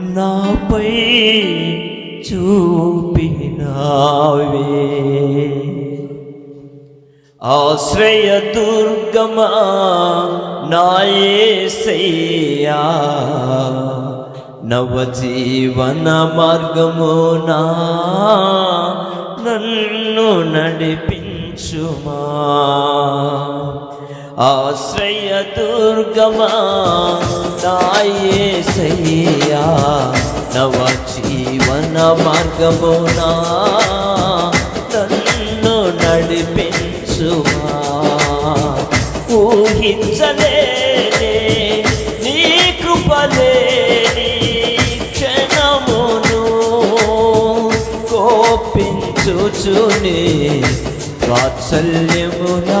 నాపై చూపినావే. ఆశ్రయ దుర్గమా నాయసయ్యా నవజీవన మార్గమునా నన్ను నడిపించుమా. ఆశ్రయ దుర్గమా నాయసయ్యా నవజీవన మార్గమునా నన్ను నడిపించుమా. ఊహించలేనే నీ కృపలేని క్షణమును కోపించుచునే వాత్సల్యమునా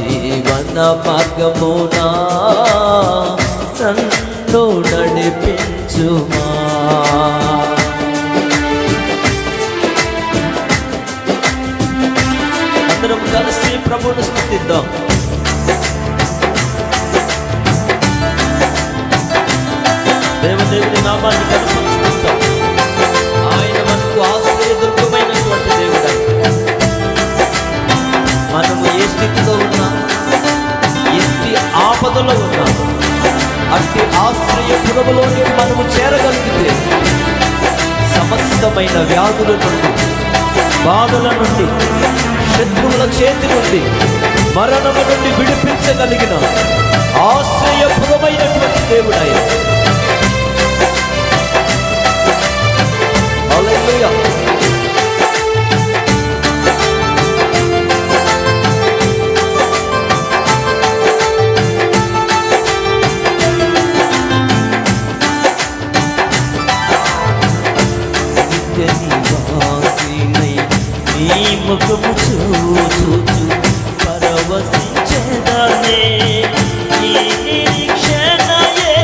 మార్గమునా? నన్ను నడిపించుమా? అందరం కలిసి ప్రభుని స్థుతిద్దాం. దేవదేవుని నామాన్ని కలిసి ఆశ్రయ పురములోకి మనము చేరగలిగితే సమస్తమైన వ్యాధుల నుండి బాధల నుండి శత్రువుల చేతి నుండి మరణము నుండి విడిపించగలిగిన ఆశ్రయపురమైనటువంటి దేవుడాయ నీ ముఖము చూచు పరవశించేదానే ఈ నిరీక్షణయే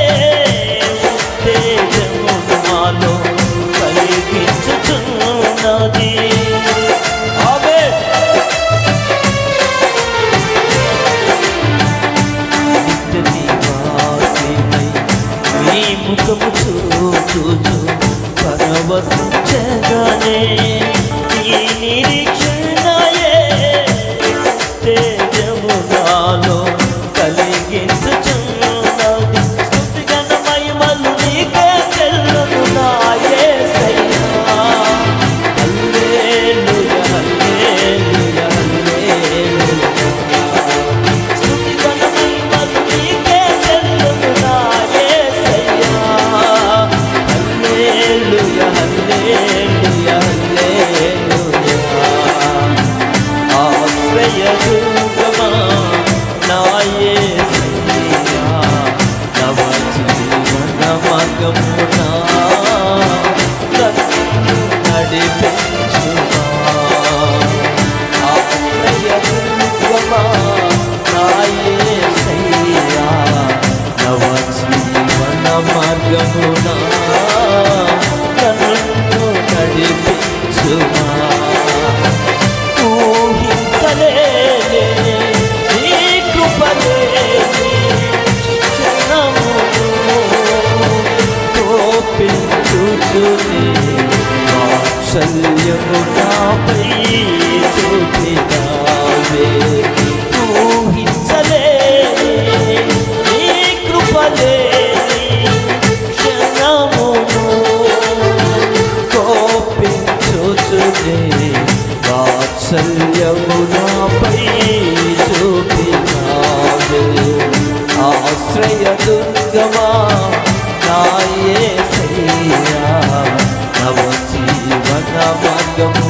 ఉత్తేజము నాలో కలిగించుచున్నది. ఆమేన్ నిత్య నివాసినై చూచు పరవశించగానే You need it. ఆశ్రయ చూసి వాత్సల్యము నాపై చూసి నావే ఊహించలే నీ కృపలే క్షణము కోపించుచునే వాత్సల్యము నాపై చూపి నావే ఆశ్రయ దుర్గమా నాయే Nabagam